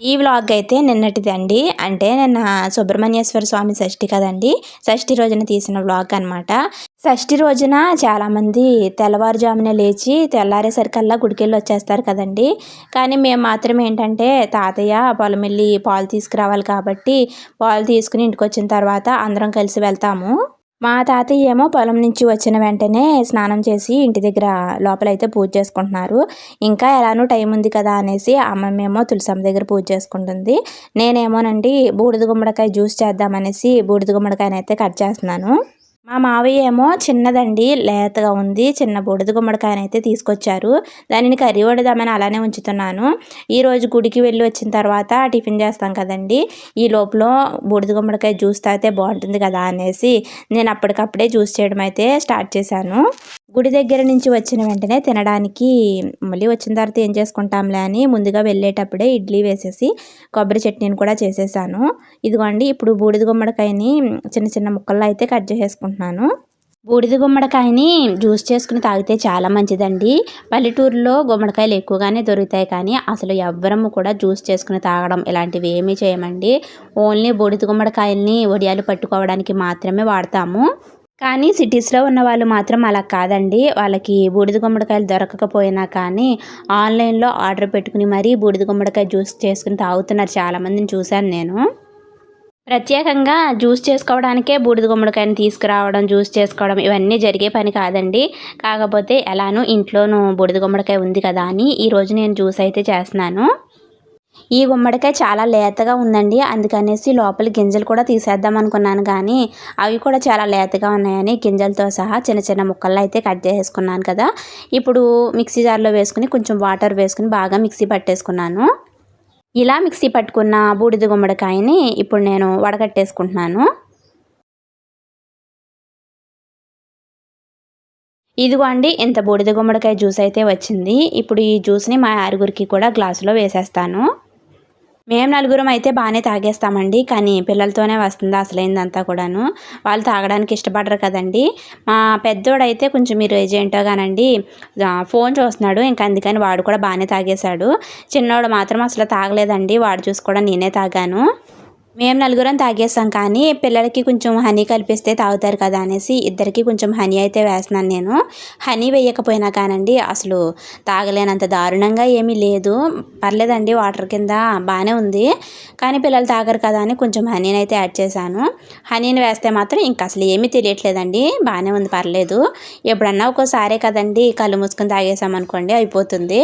ఈ వ్లాగ్ అయితే నిన్నటిది అండి అంటే నిన్న సుబ్రహ్మణ్యేశ్వర స్వామి షష్ఠి కదండి. షష్ఠి రోజున తీసిన వ్లాగ్ అనమాట షష్ఠి రోజున చాలామంది తెల్లవారుజామున లేచి తెల్లారేసరికల్లా గుడికెళ్ళి వచ్చేస్తారు కదండి. కానీ మేము మాత్రం ఏంటంటే తాతయ్య పొలం వెళ్ళి పాలు తీసుకురావాలి కాబట్టి పాలు తీసుకుని ఇంటికి వచ్చిన తర్వాత అందరం కలిసి వెళ్తాము. మా తాతయ్య ఏమో పొలం నుంచి వచ్చిన వెంటనే స్నానం చేసి ఇంటి దగ్గర లోపలైతే పూజ చేసుకుంటున్నారు. ఇంకా ఎలానో టైం ఉంది కదా అనేసి అమ్మమ్మ ఏమో తులసమ్మ దగ్గర పూజ చేసుకుంటుంది. నేనేమోనండి బూడిద గుమ్మడికాయ జ్యూస్ చేద్దామనేసి బూడిద గుమ్మడికాయనైతే కట్ చేస్తున్నాను. మా మావయ్య ఏమో చిన్నదండి లేతగా ఉంది చిన్న బూడిద గుమ్మడికాయని అయితే తీసుకొచ్చారు. దానిని కర్రీ వండుదామని అలానే ఉంచుతున్నాను. ఈరోజు గుడికి వెళ్ళి వచ్చిన తర్వాత టిఫిన్ చేస్తాం కదండి. ఈ లోపల బూడిద గుమ్మడికాయ జ్యూస్ తాగితే బాగుంటుంది కదా అనేసి నేను అప్పటికప్పుడే జ్యూస్ చేయడం అయితే స్టార్ట్ చేశాను. గుడి దగ్గర నుంచి వచ్చిన వెంటనే తినడానికి మళ్ళీ వచ్చిన తర్వాత ఏం చేసుకుంటాంలే అని ముందుగా వెళ్ళేటప్పుడే ఇడ్లీ వేసేసి కొబ్బరి చట్నీని కూడా చేసేసాను. ఇదిగోండి ఇప్పుడు బూడిద గుమ్మడికాయని చిన్న చిన్న ముక్కల్లో అయితే కట్ చేసేసుకుంటున్నాను. బూడిద గుమ్మడికాయని జ్యూస్ చేసుకుని తాగితే చాలా మంచిదండి. పల్లెటూరులో గుమ్మడికాయలు ఎక్కువగానే దొరుకుతాయి కానీ అసలు ఎవ్వరము కూడా జ్యూస్ చేసుకుని తాగడం ఇలాంటివి ఏమీ చేయమండి. ఓన్లీ బూడిద గుమ్మడికాయల్ని వడియాలు పట్టుకోవడానికి మాత్రమే వాడతాము. కానీ సిటీస్లో ఉన్న వాళ్ళు మాత్రం అలా కాదండి. వాళ్ళకి బూడిద గుమ్మడికాయలు దొరకకపోయినా కానీ ఆన్లైన్లో ఆర్డర్ పెట్టుకుని మరీ బూడిద గుమ్మడికాయ జ్యూస్ చేసుకుని తాగుతున్నారు చాలామందిని చూశాను నేను. ప్రత్యేకంగా జ్యూస్ చేసుకోవడానికే బూడిద గుమ్మడికాయని తీసుకురావడం జ్యూస్ చేసుకోవడం ఇవన్నీ జరిగే పని కాదండి. కాకపోతే ఎలానో ఇంట్లోనూ బూడిద గుమ్మడికాయ ఉంది కదా అని ఈరోజు నేను జ్యూస్ అయితే చేస్తున్నాను. ఈ గుమ్మడికాయ చాలా లేతగా ఉందండి. అందుకనేసి లోపల గింజలు కూడా తీసేద్దాం అనుకున్నాను కానీ అవి కూడా చాలా లేతగా ఉన్నాయని గింజలతో సహా చిన్న చిన్న ముక్కల్లో అయితే కట్ చేసేసుకున్నాను కదా. ఇప్పుడు మిక్సీ జార్లో వేసుకుని కొంచెం వాటర్ వేసుకుని బాగా మిక్సీ పట్టేసుకున్నాను. ఇలా మిక్సీ పట్టుకున్న బూడిద గుమ్మడికాయని ఇప్పుడు నేను వడగట్టేసుకుంటున్నాను. ఇదిగో అండి ఇంత బూడిద గుమ్మడికాయ జ్యూస్ అయితే వచ్చింది. ఇప్పుడు ఈ జ్యూస్ని మా ఆరుగురికి కూడా గ్లాసులో వేసేస్తాను. మేము నలుగురం అయితే బాగానే తాగేస్తామండి కానీ పిల్లలతోనే వస్తుంది అసలైందంతా కూడాను. వాళ్ళు తాగడానికి ఇష్టపడరు కదండి. మా పెద్దోడైతే కొంచెం మీరు ఏజెంటో కానండి ఫోన్ చూస్తున్నాడు ఇంకా అందుకని వాడు కూడా బాగానే తాగేశాడు. చిన్నోడు మాత్రం అసలు తాగలేదండి వాడు చూసి కూడా నేనే తాగాను. మేము నలుగురం తాగేస్తాం కానీ పిల్లలకి కొంచెం హనీ కలిపిస్తే తాగుతారు కదా అనేసి ఇద్దరికి కొంచెం హనీ అయితే వేస్తున్నాను నేను. హనీ వేయకపోయినా కానండి అసలు తాగలేనంత దారుణంగా ఏమీ లేదు. పర్లేదండి వాటర్ కింద బాగానే ఉంది. కానీ పిల్లలు తాగరు కదా అని కొంచెం హనీని అయితే యాడ్ చేశాను. హనీని వేస్తే మాత్రం ఇంకా అసలు ఏమీ తెలియట్లేదండి బాగానే ఉంది పర్లేదు. ఎప్పుడన్నా ఒక్కోసారే కదండి కళ్ళు మూసుకొని తాగేసామనుకోండి అయిపోతుంది.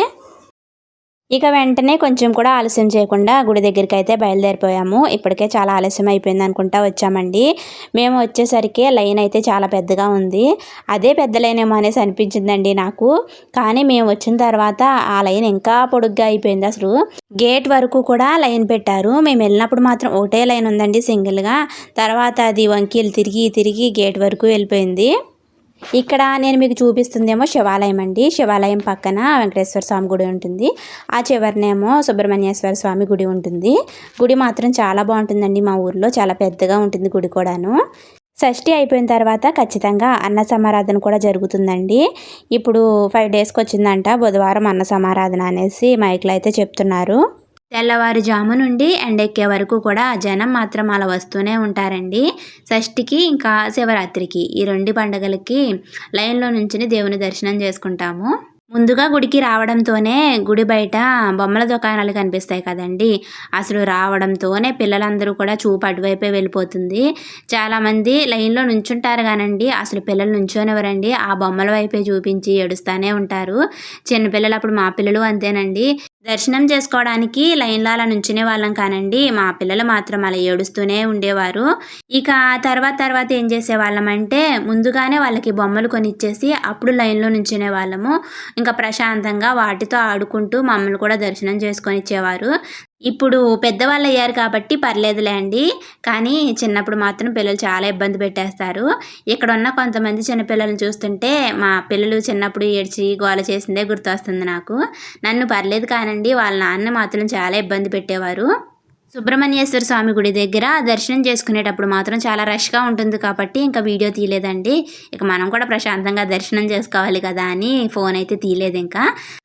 ఇక వెంటనే కొంచెం కూడా ఆలస్యం చేయకుండా గుడి దగ్గరికి అయితే బయలుదేరిపోయాము. ఇప్పటికే చాలా ఆలస్యం అయిపోయింది అనుకుంటా వచ్చామండి. మేము వచ్చేసరికి లైన్ అయితే చాలా పెద్దగా ఉంది. అదే పెద్ద లైన్ ఏమో అనేసి అనిపించిందండి నాకు. కానీ మేము వచ్చిన తర్వాత ఆ లైన్ ఇంకా పొడుగ్గా అయిపోయింది అసలు. గేట్ వరకు కూడా లైన్ పెట్టారు. మేము వెళ్ళినప్పుడు మాత్రం ఒకటే లైన్ ఉందండి సింగిల్గా. తర్వాత అది వంకీలు తిరిగి తిరిగి గేట్ వరకు వెళ్ళిపోయింది. ఇక్కడ నేను మీకు చూపిస్తుందేమో శివాలయం అండి. శివాలయం పక్కన వెంకటేశ్వర స్వామి గుడి ఉంటుంది. ఆ చివరినేమో సుబ్రహ్మణ్యేశ్వర స్వామి గుడి ఉంటుంది. గుడి మాత్రం చాలా బాగుంటుందండి మా ఊర్లో. చాలా పెద్దగా ఉంటుంది గుడి కూడాను. షష్ఠి అయిపోయిన తర్వాత ఖచ్చితంగా అన్న సమారాధన కూడా జరుగుతుందండి. ఇప్పుడు ఫైవ్ డేస్కి వచ్చిందంట బుధవారం అన్న సమారాధన అనేసి మైక్లో అయితే చెప్తున్నారు. తెల్లవారుజాము నుండి ఎండెక్కే వరకు కూడా జనం మాత్రం అలా వస్తూనే ఉంటారండి. షష్ఠికి ఇంకా శివరాత్రికి ఈ రెండు పండుగలకి లైన్లో నుంచి దేవుని దర్శనం చేసుకుంటాము. ముందుగా గుడికి రావడంతోనే గుడి బయట బొమ్మల దుకాణాలు కనిపిస్తాయి కదండి. అసలు రావడంతోనే పిల్లలందరూ కూడా చూపు అటువైపే వెళ్ళిపోతుంది. చాలామంది లైన్లో నుంచుంటారు కానండి. అసలు పిల్లలు నుంచోనివ్వరండి. ఆ బొమ్మల వైపే చూపించి ఏడుస్తూనే ఉంటారు. చిన్నపిల్లలు అప్పుడు మా పిల్లలు అంతేనండి. దర్శనం చేసుకోవడానికి లైన్లో అలా నుంచునే వాళ్ళం కానండి. మా పిల్లలు మాత్రం అలా ఏడుస్తూనే ఉండేవారు. ఇక తర్వాత తర్వాత ఏం చేసేవాళ్ళం అంటే ముందుగానే వాళ్ళకి బొమ్మలు కొనిచ్చేసి అప్పుడు లైన్లో నుంచునే వాళ్ళము. ఇంకా ప్రశాంతంగా వాటితో ఆడుకుంటూ మమ్మల్ని కూడా దర్శనం చేసుకొని ఇచ్చేవారు. ఇప్పుడు పెద్దవాళ్ళు అయ్యారు కాబట్టి పర్లేదులే అండి. కానీ చిన్నప్పుడు మాత్రం పిల్లలు చాలా ఇబ్బంది పెట్టేస్తారు. ఇక్కడ ఉన్న కొంతమంది చిన్నపిల్లలను చూస్తుంటే మా పిల్లలు చిన్నప్పుడు ఏడ్చి గోల చేసిందే గుర్తొస్తుంది నాకు. నన్ను పర్లేదు కానండి వాళ్ళ నాన్న మాత్రం చాలా ఇబ్బంది పెట్టేవారు. సుబ్రహ్మణ్యేశ్వర స్వామి గుడి దగ్గర దర్శనం చేసుకునేటప్పుడు మాత్రం చాలా రష్గా ఉంటుంది కాబట్టి ఇంకా వీడియో తీయలేదండి. ఇక మనం కూడా ప్రశాంతంగా దర్శనం చేసుకోవాలి కదా అని ఫోన్ అయితే తీయలేదు ఇంకా.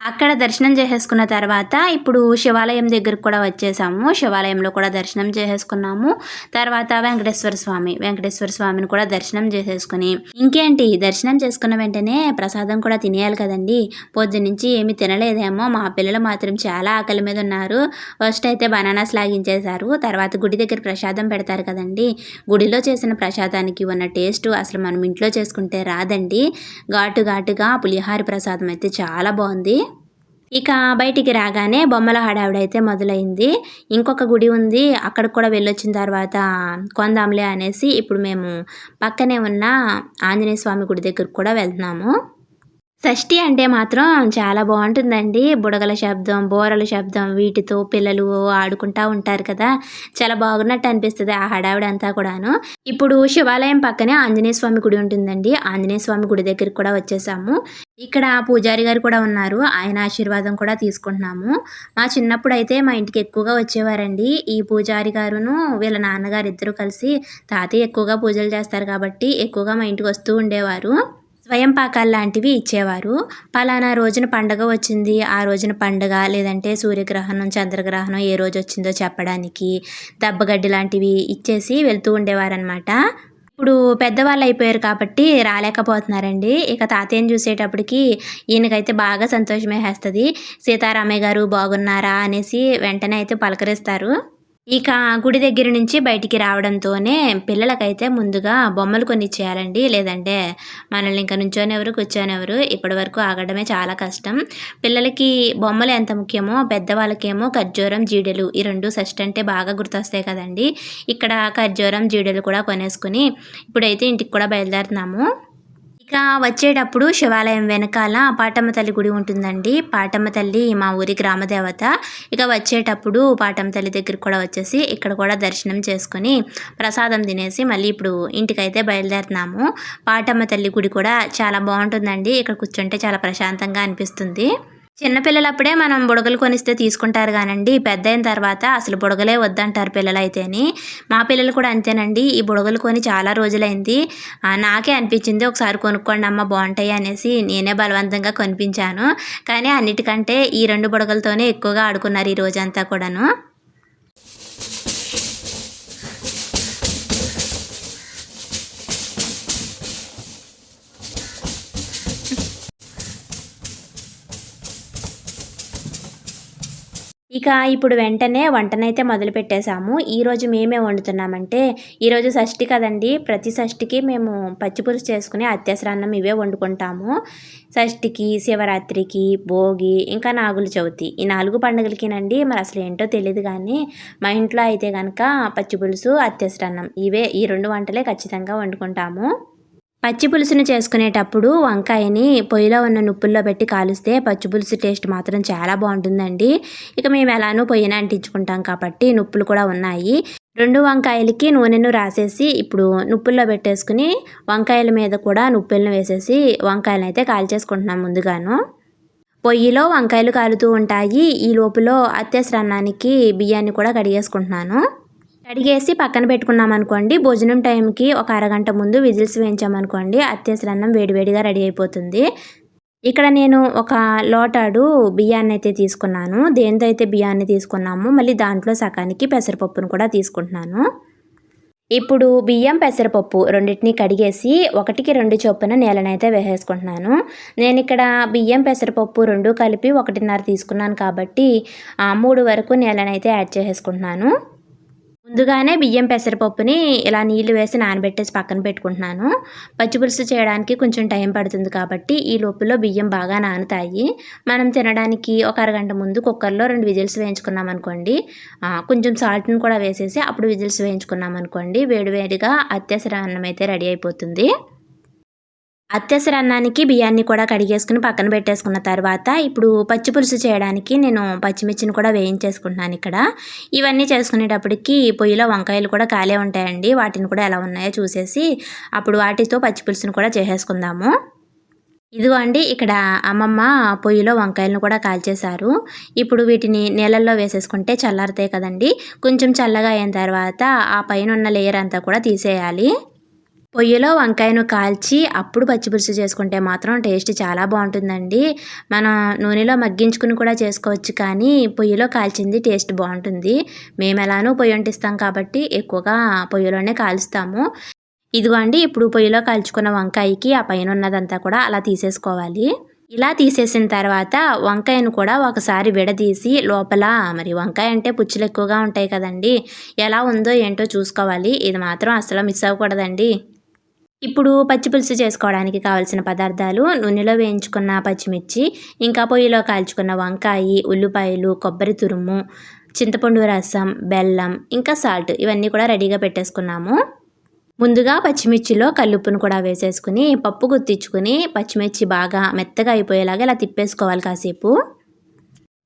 అక్కడ దర్శనం చేసేసుకున్న తర్వాత ఇప్పుడు శివాలయం దగ్గరకు కూడా వచ్చేసాము. శివాలయంలో కూడా దర్శనం చేసేసుకున్నాము. తర్వాత వెంకటేశ్వర స్వామి వెంకటేశ్వర స్వామిని కూడా దర్శనం చేసేసుకుని ఇంకేంటి? దర్శనం చేసుకున్న వెంటనే ప్రసాదం కూడా తినేయాలి కదండి. పొద్దునుంచి ఏమి తినలేదేమో. మా పిల్లలు మాత్రం చాలా ఆకలి మీద ఉన్నారు. ఫస్ట్ అయితే బనానాస్ లాగించే చేశారు. తర్వాత గుడి దగ్గర ప్రసాదం పెడతారు కదండి. గుడిలో చేసిన ప్రసాదానికి ఉన్న టేస్ట్ అసలు మనం ఇంట్లో చేసుకుంటే రాదండి. ఘాటు ఘాటుగా పులిహార ప్రసాదం అయితే చాలా బాగుంది. ఇక బయటికి రాగానే బొమ్మల హడావిడైతే మొదలైంది. ఇంకొక గుడి ఉంది. అక్కడికి కూడా వెళ్ళొచ్చిన తర్వాత కొందాంలే అనేసి ఇప్పుడు మేము పక్కనే ఉన్న ఆంజనేయ స్వామి గుడి దగ్గరకు కూడా వెళ్తున్నాము. షష్ఠి అంటే మాత్రం చాలా బాగుంటుందండి. బుడగల శబ్దం బోరల శబ్దం వీటితో పిల్లలు ఆడుకుంటా ఉంటారు కదా. చాలా బాగున్నట్టు అనిపిస్తుంది ఆ హడావిడంతా కూడాను. ఇప్పుడు శివాలయం పక్కనే ఆంజనేయ స్వామి గుడి ఉంటుందండి. ఆంజనేయ స్వామి గుడి దగ్గరికి కూడా వచ్చేసాము. ఇక్కడ పూజారి గారు కూడా ఉన్నారు. ఆయన ఆశీర్వాదం కూడా తీసుకుంటున్నాము. మా చిన్నప్పుడు అయితే మా ఇంటికి ఎక్కువగా వచ్చేవారండి. ఈ పూజారి గారును వీళ్ళ నాన్నగారు ఇద్దరు కలిసి తాతయ్య ఎక్కువగా పూజలు చేస్తారు కాబట్టి ఎక్కువగా మా ఇంటికి వస్తూ ఉండేవారు. స్వయం పాకాలు లాంటివి ఇచ్చేవారు. పలానా రోజున పండగ వచ్చింది ఆ రోజున పండగ లేదంటే సూర్యగ్రహణం చంద్రగ్రహణం ఏ రోజు వచ్చిందో చెప్పడానికి దెబ్బగడ్డి లాంటివి ఇచ్చేసి వెళ్తూ ఉండేవారనమాట ఇప్పుడు పెద్దవాళ్ళు అయిపోయారు కాబట్టి రాలేకపోతున్నారండి. ఇక తాతయ్యని చూసేటప్పటికి ఈయనకైతే బాగా సంతోషమే వేస్తుంది. సీతారామయ్య గారు బాగున్నారా అనేసి వెంటనే అయితే పలకరిస్తారు. ఇక గుడి దగ్గర నుంచి బయటికి రావడంతోనే పిల్లలకైతే ముందుగా బొమ్మలు కొన్ని ఇచ్చేయాలండి లేదంటే మనల్ని ఇంకా నుంచోనెవరు కూర్చోనెవరు ఇప్పటి వరకు ఆగడమే చాలా కష్టం. పిల్లలకి బొమ్మలు ఎంత ముఖ్యమో పెద్దవాళ్ళకేమో ఖర్జూరం జీడెలు ఈ రెండు షష్ఠి అంటే బాగా గుర్తొస్తాయి కదండి. ఇక్కడ ఖర్జూరం జీడెలు కూడా కొనేసుకుని ఇప్పుడైతే ఇంటికి కూడా బయలుదేరుతున్నాము. ఇక వచ్చేటప్పుడు శివాలయం వెనకాల పాటమ్మ తల్లి గుడి ఉంటుందండి. పాటమ్మ తల్లి మా ఊరి గ్రామదేవత ఇక వచ్చేటప్పుడు పాటమ్మ తల్లి దగ్గరికి కూడా వచ్చేసి ఇక్కడ కూడా దర్శనం చేసుకొని ప్రసాదం తినేసి మళ్ళీ ఇప్పుడు ఇంటికైతే బయలుదేరుతున్నాము. పాటమ్మ తల్లి గుడి కూడా చాలా బాగుంటుందండి. ఇక్కడ కూర్చుంటే చాలా ప్రశాంతంగా అనిపిస్తుంది. చిన్నపిల్లలప్పుడే మనం బుడగలు కొనిస్తే తీసుకుంటారు కానండి. పెద్ద అయిన తర్వాత అసలు బుడగలే వద్దంటారు పిల్లలైతేని. మా పిల్లలు కూడా అంతేనండి. ఈ బుడగలు కొని చాలా రోజులైంది. నాకే అనిపించింది ఒకసారి కొనుక్కోండి అమ్మ బాగుంటాయి అనేసి నేనే బలవంతంగా కొనిపించాను. కానీ అన్నిటికంటే ఈ రెండు బుడగలతోనే ఎక్కువగా ఆడుకున్నారు ఈ రోజంతా కూడాను. ఇక ఇప్పుడు వెంటనే వంటనైతే మొదలు పెట్టేశాము. ఈరోజు మేమే వండుతున్నామంటే ఈరోజు షష్ఠి కదండి. ప్రతి షష్ఠికి మేము పచ్చిపులుసు చేసుకుని అత్యవసరాన్నం ఇవే వండుకుంటాము. షష్ఠికి శివరాత్రికి భోగి ఇంకా నాగుల చవితి. ఈ నాలుగు పండుగలకినండి మరి అసలు ఏంటో తెలియదు కానీ మా ఇంట్లో అయితే కనుక పచ్చిపులుసు అత్యవసరాన్నం ఇవే ఈ రెండు వంటలే ఖచ్చితంగా వండుకుంటాము. పచ్చి పులుసును చేసుకునేటప్పుడు వంకాయని పొయ్యిలో ఉన్న నుప్పుల్లో పెట్టి కాలుస్తే పచ్చి పులుసు టేస్ట్ మాత్రం చాలా బాగుంటుందండి. ఇక మేము ఎలానో పొయ్యిన అంటించుకుంటాం కాబట్టి నుప్పులు కూడా ఉన్నాయి. రెండు వంకాయలకి నూనెను రాసేసి ఇప్పుడు నుప్పుల్లో పెట్టేసుకుని వంకాయల మీద కూడా నుప్పులను వేసేసి వంకాయలను అయితే కాల్చేసుకుంటున్నాం ముందుగాను. పొయ్యిలో వంకాయలు కాలుతూ ఉంటాయి. ఈ లోపల అత్యవసర అన్నానికి బియ్యాన్ని కూడా కడిగేసుకుంటున్నాను. కడిగేసి పక్కన పెట్టుకున్నాం అనుకోండి భోజనం టైంకి ఒక అరగంట ముందు విజిల్స్ వేయించామనుకోండి అత్యవసర అన్నం వేడివేడిగా రెడీ అయిపోతుంది. ఇక్కడ నేను ఒక లోటాడు బియ్యాన్ని అయితే తీసుకున్నాను. దేంతో అయితే బియ్యాన్ని తీసుకున్నాము మళ్ళీ దాంట్లో సగానికి పెసరపప్పును కూడా తీసుకుంటున్నాను. ఇప్పుడు బియ్యం పెసరపప్పు రెండింటిని కడిగేసి ఒకటికి రెండు చొప్పున నేలనైతే వేసేసుకుంటున్నాను. నేను ఇక్కడ బియ్యం పెసరపప్పు రెండు కలిపి ఒకటిన్నర తీసుకున్నాను కాబట్టి మూడు వరకు నేలనైతే యాడ్ చేసేసుకుంటున్నాను. ముందుగానే బియ్యం పెసరపప్పుని ఇలా నీళ్ళు వేసి నానబెట్టేసి పక్కన పెట్టుకుంటున్నాను. పచ్చిపులుసు చేయడానికి కొంచెం టైం పడుతుంది కాబట్టి ఈ లోపల బియ్యం బాగా నానుతాయి. మనం తినడానికి ఒక అరగంట ముందు కుక్కర్లో రెండు విజిల్స్ వేయించుకున్నాం అనుకోండి. కొంచెం సాల్ట్ని కూడా వేసేసి అప్పుడు విజిల్స్ వేయించుకున్నాం అనుకోండి. వేడివేడిగా అత్యవసర అన్నం అయితే రెడీ అయిపోతుంది. అత్యవసర అన్నానికి బియ్యాన్ని కూడా కడిగేసుకుని పక్కన పెట్టేసుకున్న తర్వాత ఇప్పుడు పచ్చి పులుసు చేయడానికి నేను పచ్చిమిర్చిని కూడా వేయించేసుకుంటున్నాను ఇక్కడ. ఇవన్నీ చేసుకునేటప్పటికి పొయ్యిలో వంకాయలు కూడా ఖాళీ ఉంటాయండి. వాటిని కూడా ఎలా ఉన్నాయో చూసేసి అప్పుడు వాటితో పచ్చి పులుసును కూడా చేసేసుకుందాము. ఇదిగో అండి ఇక్కడ అమ్మమ్మ పొయ్యిలో వంకాయలను కూడా కాల్చేశారు. ఇప్పుడు వీటిని నీళ్ళల్లో వేసేసుకుంటే చల్లారుతాయి కదండి. కొంచెం చల్లగా అయిన తర్వాత ఆ పైన ఉన్న లేయర్ అంతా కూడా తీసేయాలి. పొయ్యిలో వంకాయను కాల్చి అప్పుడు పచ్చిపులుసు చేసుకుంటే మాత్రం టేస్ట్ చాలా బాగుంటుందండి. మనం నూనెలో మగ్గించుకుని కూడా చేసుకోవచ్చు కానీ పొయ్యిలో కాల్చింది టేస్ట్ బాగుంటుంది. మేము ఎలానూ పొయ్యి వంటిస్తాం కాబట్టి ఎక్కువగా పొయ్యిలోనే కాలుస్తాము. ఇదిగో అండి ఇప్పుడు పొయ్యిలో కాల్చుకున్న వంకాయకి ఆ పైన ఉన్నదంతా కూడా అలా తీసేసుకోవాలి. ఇలా తీసేసిన తర్వాత వంకాయను కూడా ఒకసారి విడదీసి లోపల మరి వంకాయ అంటే పుచ్చులు ఎక్కువగా ఉంటాయి కదండి ఎలా ఉందో ఏంటో చూసుకోవాలి. ఇది మాత్రం అసలు మిస్ అవ్వకూడదండి. ఇప్పుడు పచ్చి పులుసు చేసుకోవడానికి కావలసిన పదార్థాలు నూనెలో వేయించుకున్న పచ్చిమిర్చి ఇంకా పొయ్యిలో కాల్చుకున్న వంకాయ ఉల్లిపాయలు కొబ్బరి తురుము చింతపండు రసం బెల్లం ఇంకా సాల్ట్ ఇవన్నీ కూడా రెడీగా పెట్టేసుకున్నాము. ముందుగా పచ్చిమిర్చిలో కల్లుప్పును కూడా వేసేసుకుని పప్పు గుర్తించుకుని పచ్చిమిర్చి బాగా మెత్తగా అయిపోయేలాగా ఇలా తిప్పేసుకోవాలి కాసేపు.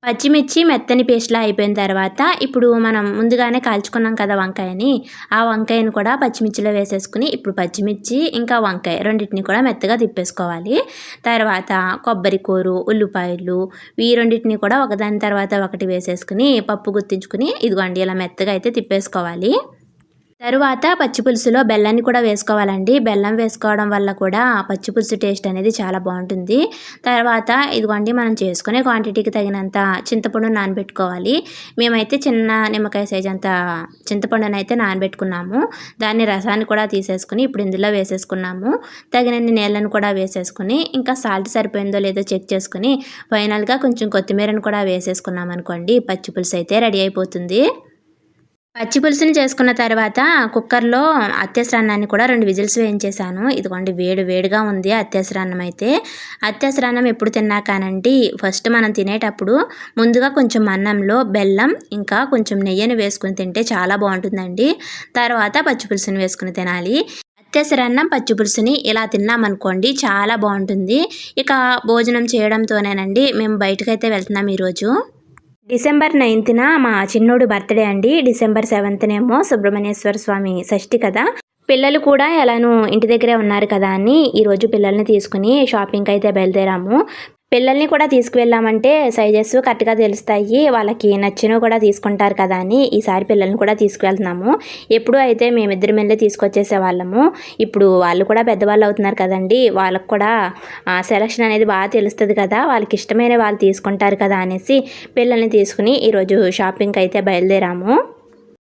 పచ్చిమిర్చి మెత్తని పేస్ట్లా అయిపోయిన తర్వాత ఇప్పుడు మనం ముందుగానే కాల్చుకున్నాం కదా వంకాయని ఆ వంకాయని కూడా పచ్చిమిర్చిలో వేసేసుకుని ఇప్పుడు పచ్చిమిర్చి ఇంకా వంకాయ రెండింటిని కూడా మెత్తగా తిప్పేసుకోవాలి. తర్వాత కొబ్బరి కూరు ఉల్లిపాయలు ఈ రెండింటిని కూడా ఒకదాని తర్వాత ఒకటి వేసేసుకుని పప్పు గుర్తించుకుని ఇదిగోండి ఇలా మెత్తగా అయితే తిప్పేసుకోవాలి. తరువాత పచ్చిపులుసులో బెల్లాన్ని కూడా వేసుకోవాలండి. బెల్లం వేసుకోవడం వల్ల కూడా పచ్చిపులుసు టేస్ట్ అనేది చాలా బాగుంటుంది. తర్వాత ఇదిగోండి మనం చేసుకునే క్వాంటిటీకి తగినంత చింతపండు నానబెట్టుకోవాలి. మేమైతే చిన్న నిమ్మకాయ సైజ్ అంత చింతపండుని అయితే నానబెట్టుకున్నాము. దాన్ని రసాన్ని కూడా తీసేసుకుని ఇప్పుడు ఇందులో వేసేసుకున్నాము. తగినన్ని నీళ్ళను కూడా వేసేసుకుని ఇంకా సాల్ట్ సరిపోయిందో లేదో చెక్ చేసుకుని ఫైనల్గా కొంచెం కొత్తిమీరను కూడా వేసేసుకున్నాం అనుకోండి పచ్చిపులుసు అయితే రెడీ అయిపోతుంది. పచ్చి పులుసుని చేసుకున్న తర్వాత కుక్కర్లో అత్యసరాన్నాన్ని కూడా రెండు విజిల్స్ వేయించేశాను. ఇదిగోండి వేడి వేడిగా ఉంది అత్యసరాన్నం అయితే. అత్యసరాన్నం ఎప్పుడు తిన్నాకానండి ఫస్ట్ మనం తినేటప్పుడు ముందుగా కొంచెం అన్నంలో బెల్లం ఇంకా కొంచెం నెయ్యిని వేసుకుని తింటే చాలా బాగుంటుందండి. తర్వాత పచ్చి పులుసుని వేసుకుని తినాలి. అత్యవసరాన్నం పచ్చి పులుసుని ఇలా తిన్నామనుకోండి చాలా బాగుంటుంది. ఇక భోజనం చేయడంతోనేనండి మేము బయటకైతే వెళ్తున్నాం ఈరోజు. డిసెంబర్ నైన్త్న మా చిన్నోడు బర్త్డే అండి. డిసెంబర్ సెవెంత్నేమో సుబ్రహ్మణ్యేశ్వర స్వామి షష్ఠి కదా. పిల్లలు కూడా ఎలానూ ఇంటి దగ్గరే ఉన్నారు కదా అని ఈరోజు పిల్లల్ని తీసుకుని షాపింగ్కి అయితే బయలుదేరాము. పిల్లల్ని కూడా తీసుకువెళ్ళామంటే సైజెస్ కరెక్ట్గా తెలుస్తాయి. వాళ్ళకి నచ్చినవి కూడా తీసుకుంటారు కదా అని ఈసారి పిల్లల్ని కూడా తీసుకువెళ్తున్నాము. ఎప్పుడు అయితే మేమిద్దరం వెళ్ళి తీసుకొచ్చేసే వాళ్ళము. ఇప్పుడు వాళ్ళు కూడా పెద్దవాళ్ళు అవుతున్నారు కదండి. వాళ్ళకు కూడా సెలక్షన్ అనేది బాగా తెలుస్తుంది కదా. వాళ్ళకి ఇష్టమైన వాళ్ళు తీసుకుంటారు కదా అనేసి పిల్లల్ని తీసుకుని ఈరోజు షాపింగ్కి అయితే బయలుదేరాము.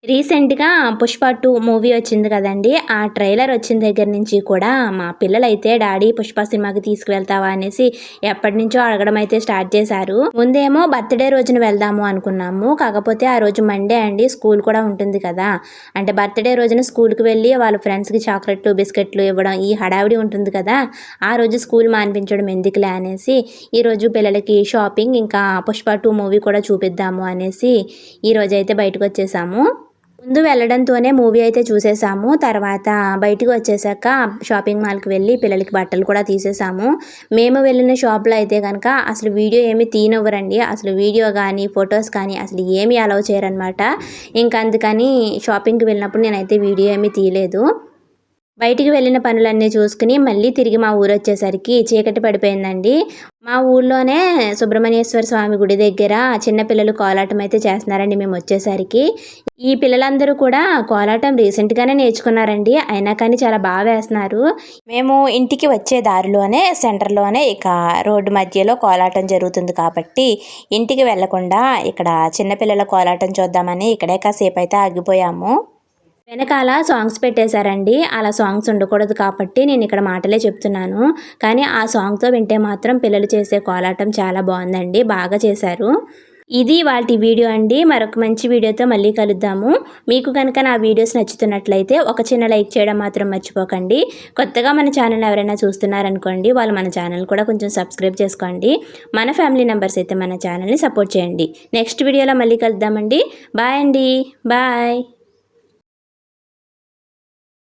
రీసెంట్గా పుష్ప టూ మూవీ వచ్చింది కదండి ఆ ట్రైలర్ వచ్చిన దగ్గర నుంచి కూడా మా పిల్లలైతే డాడీ పుష్ప సినిమాకి తీసుకువెళ్తావా? అనేసి ఎప్పటి నుంచో అడగడం అయితే స్టార్ట్ చేశారు. ముందేమో బర్త్డే రోజున వెళ్దాము అనుకున్నాము. కాకపోతే ఆ రోజు మండే అండి స్కూల్ కూడా ఉంటుంది కదా. అంటే బర్త్డే రోజున స్కూల్కి వెళ్ళి వాళ్ళ ఫ్రెండ్స్కి చాక్లెట్లు బిస్కెట్లు ఇవ్వడం ఈ హడావిడి ఉంటుంది కదా. ఆ రోజు స్కూల్ మానిపించడం ఎందుకులే అనేసి ఈరోజు పిల్లలకి షాపింగ్ ఇంకా పుష్ప టూ మూవీ కూడా చూపిద్దాము అనేసి ఈరోజు అయితే బయటకు వచ్చేసాము. ముందు వెళ్ళడంతోనే మూవీ అయితే చూసేసాము. తర్వాత బయటికి వచ్చేసాక షాపింగ్ మాల్కి వెళ్ళి పిల్లలకి బట్టలు కూడా తీసేసాము. మేము వెళ్ళిన షాప్లో అయితే కనుక అసలు వీడియో ఏమి తీనవ్వరండి. అసలు వీడియో కానీ ఫొటోస్ కానీ అసలు ఏమి అలౌ చేయరనమాట ఇంకా అందుకని షాపింగ్కి వెళ్ళినప్పుడు నేనైతే వీడియో ఏమీ తీయలేదు బయటికి వెళ్ళిన పనులన్నీ చూసుకుని మళ్ళీ తిరిగి మా ఊరు వచ్చేసరికి చీకటి పడిపోయిందండి. మా ఊళ్ళోనే సుబ్రహ్మణ్యేశ్వర స్వామి గుడి దగ్గర చిన్నపిల్లలు కోలాటం అయితే చేస్తున్నారండి మేము వచ్చేసరికి. ఈ పిల్లలందరూ కూడా కోలాటం రీసెంట్గానే నేర్చుకున్నారండి. అయినా కానీ చాలా బాగా వేస్తున్నారు. మేము ఇంటికి వచ్చే దారిలోనే సెంటర్లోనే ఇక రోడ్డు మధ్యలో కోలాటం జరుగుతుంది కాబట్టి ఇంటికి వెళ్ళకుండా ఇక్కడ చిన్నపిల్లల కోలాటం చూద్దామని ఇక్కడే కాసేపు అయితే ఆగిపోయాము. వెనకాల సాంగ్స్ పెట్టేశారండి. అలా సాంగ్స్ ఉండకూడదు కాబట్టి నేను ఇక్కడ మాటలే చెప్తున్నాను. కానీ ఆ సాంగ్తో వింటే మాత్రం పిల్లలు చేసే కోలాటం చాలా బాగుందండి. బాగా చేశారు. ఇది వాటి వీడియో అండి. మరొక మంచి వీడియోతో మళ్ళీ కలుద్దాము. మీకు కనుక నా వీడియోస్ నచ్చుతున్నట్లయితే ఒక చిన్న లైక్ చేయడం మాత్రం మర్చిపోకండి. కొత్తగా మన ఛానల్ ఎవరైనా చూస్తున్నారనుకోండి వాళ్ళు మన ఛానల్ కూడా కొంచెం సబ్స్క్రైబ్ చేసుకోండి. మన ఫ్యామిలీ మెంబర్స్ అయితే మన ఛానల్ని సపోర్ట్ చేయండి. నెక్స్ట్ వీడియోలో మళ్ళీ కలుద్దామండి. బాయ్ అండి. బాయ్.